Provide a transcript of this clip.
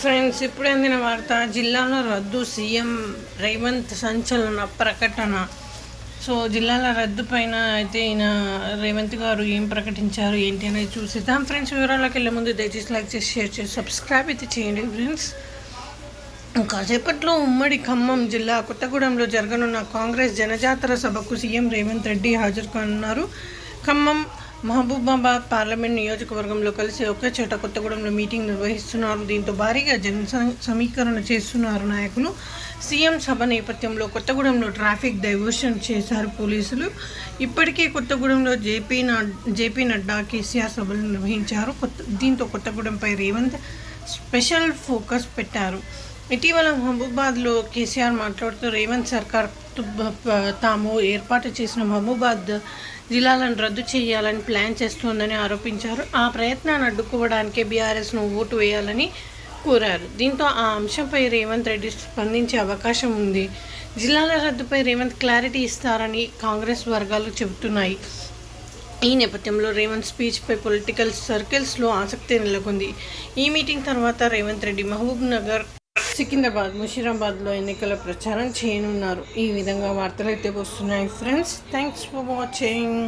Friends ఇప్పుడు అందిన వార్త జిల్లాలో రద్దు సీఎం రేవంత్ సంచలన ప్రకటన. సో జిల్లాల రద్దు పైన అయితే ఈయన రేవంత్ గారు ఏం ప్రకటించారు ఏంటి అనేది చూసేద్దాం. ఫ్రెండ్స్ వివరాలకు వెళ్ళే ముందు దయచేసి లైక్ చేసి షేర్ చేసి సబ్స్క్రైబ్ అయితే చేయండి ఫ్రెండ్స్. కాసేపట్లో ఉమ్మడి ఖమ్మం జిల్లా కొత్తగూడెంలో జరగనున్న కాంగ్రెస్ జనజాతర సభకు సీఎం రేవంత్ రెడ్డి హాజరు కానున్నారు ఖమ్మం మహబూబాబాద్ పార్లమెంట్ నియోజకవర్గంలో కలిసి ఒకే చోట కొత్తగూడెంలో మీటింగ్ నిర్వహిస్తున్నారు. దీంతో భారీగా జన సమీకరణ చేస్తున్నారు నాయకులు. సీఎం సభ నేపథ్యంలో కొత్తగూడెంలో ట్రాఫిక్ డైవర్షన్ చేశారు పోలీసులు. ఇప్పటికే కొత్తగూడెంలో జేపీ నడ్ జేపీ నడ్డా కేసీఆర్ సభలు నిర్వహించారు. కొత్త దీంతో కొత్తగూడెంపై రేవంత్ స్పెషల్ ఫోకస్ పెట్టారు. ఇటీవల మహబూబాద్లో కేసీఆర్ మాట్లాడుతూ రేవంత్ సర్కార్ తాము ఏర్పాటు చేసిన మహబూబాద్ జిల్లాలను రద్దు చేయాలని ప్లాన్ చేస్తోందని ఆరోపించారు. ఆ ప్రయత్నాన్ని అడ్డుకోవడానికే బీఆర్ఎస్ను ఓటు వేయాలని కోరారు. దీంతో ఆ అంశంపై రేవంత్ రెడ్డి స్పందించే అవకాశం ఉంది. జిల్లాల రద్దుపై రేవంత్ క్లారిటీ ఇస్తారని కాంగ్రెస్ వర్గాలు చెబుతున్నాయి. ఈ నేపథ్యంలో రేవంత్ స్పీచ్పై పొలిటికల్ సర్కిల్స్లో ఆసక్తి నెలకొంది. ఈ మీటింగ్ తర్వాత రేవంత్ రెడ్డి మహబూబ్ నగర్ సికింద్రాబాద్ ముషీరాబాద్లో ఎన్నికల ప్రచారం చేయనున్నారు. ఈ విధంగా వార్తలు అయితే వస్తున్నాయి ఫ్రెండ్స్ థ్యాంక్స్ ఫర్ వాచింగ్